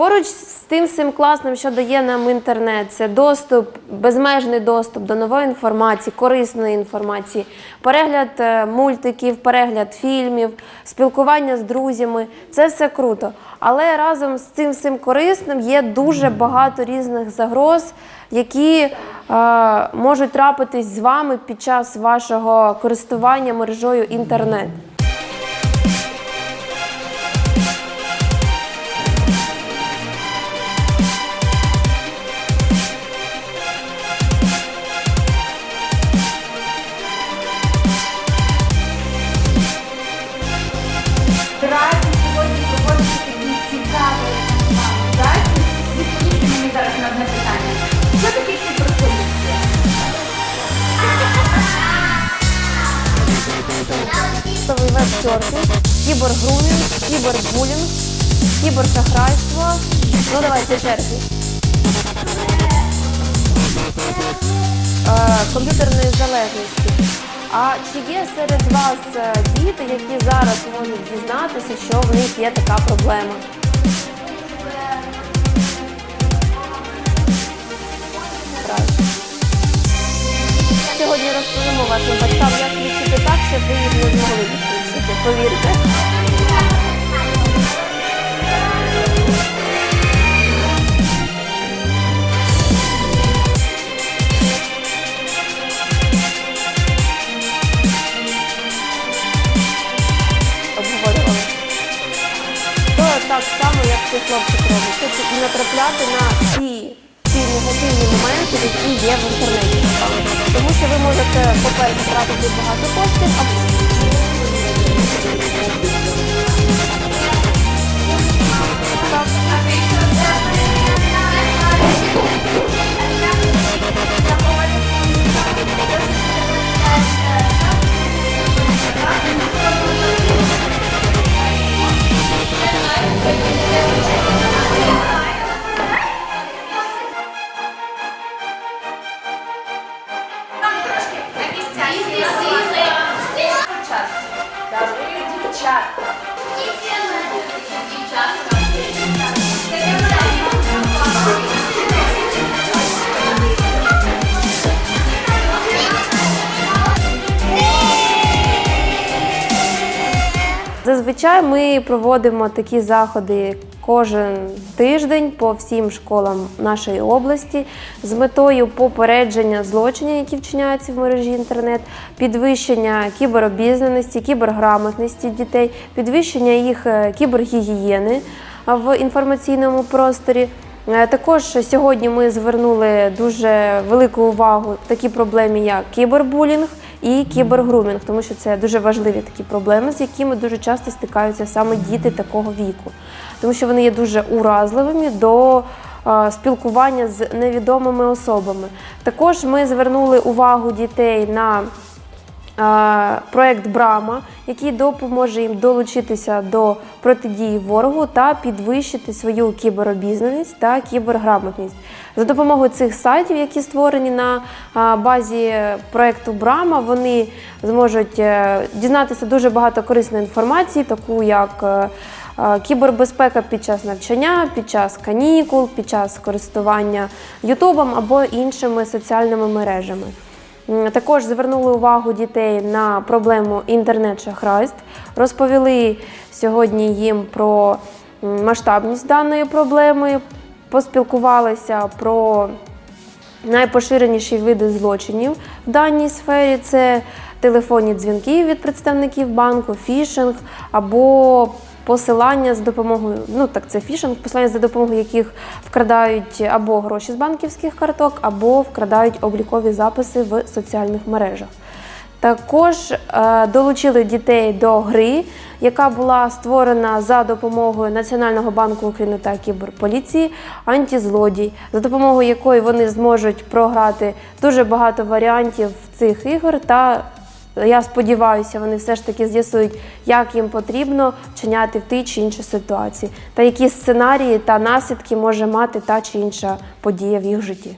Поруч з тим всім класним, що дає нам інтернет, це доступ, безмежний доступ до нової інформації, корисної інформації, перегляд е, мультиків, перегляд фільмів, спілкування з друзями. Це все круто. Але разом з цим всім корисним є дуже багато різних загроз, які е, можуть трапитись з вами під час вашого користування мережою інтернет. Веб-серфінг, кібергрумінг, кібербулінг, кібершахрайство. Ну давайте черги. Е, комп'ютерної залежності. А чи є серед вас е, діти, які зараз можуть дізнатися, що в них є така проблема? Сьогодні розповімо вашим батькам, як відчути так, щоб ви їх не змогли. Повірте. Обговорювали. Так само, як цей хлопчик робить. Тобто і натрапляти на ті, ті негативні моменти, які є в інтернеті. Тому що ви можете, по-перше, втратити багато коштів, а Thank you. Зазвичай ми проводимо такі заходи кожен тиждень по всім школам нашої області з метою попередження злочинів, які вчиняються в мережі інтернет, підвищення кіберобізнаності, кіберграмотності дітей, підвищення їх е, кібергігієни в інформаційному просторі. Е, Також сьогодні ми звернули дуже велику увагу такій проблемі, як кібербулінг і кібергрумінг, тому що це дуже важливі такі проблеми, з якими дуже часто стикаються саме діти такого віку, тому що вони є дуже уразливими до спілкування з невідомими особами. Також ми звернули увагу дітей на проект Брама, який допоможе їм долучитися до протидії ворогу та підвищити свою кіберобізнаність та кіберграмотність. За допомогою цих сайтів, які створені на е, базі проекту Брама, вони зможуть е, дізнатися дуже багато корисної інформації, таку як е, е, Кібербезпека під час навчання, під час канікул, під час користування Ютубом або іншими соціальними мережами. Також звернули увагу дітей на проблему інтернет-шахрайств, розповіли сьогодні їм про масштабність даної проблеми, поспілкувалися про найпоширеніші види злочинів в даній сфері. Це телефонні дзвінки від представників банку, фішинг або посилання з допомогою, ну так це фішинг, посилання за допомогою яких вкрадають або гроші з банківських карток, або вкрадають облікові записи в соціальних мережах. Також е, долучили дітей до гри, яка була створена за допомогою Національного банку України та кіберполіції антизлодій, за допомогою якої вони зможуть програти дуже багато варіантів цих ігор. Та я сподіваюся, вони все ж таки з'ясують, як їм потрібно вчиняти в тій чи іншій ситуації, та які сценарії та наслідки може мати та чи інша подія в їх житті.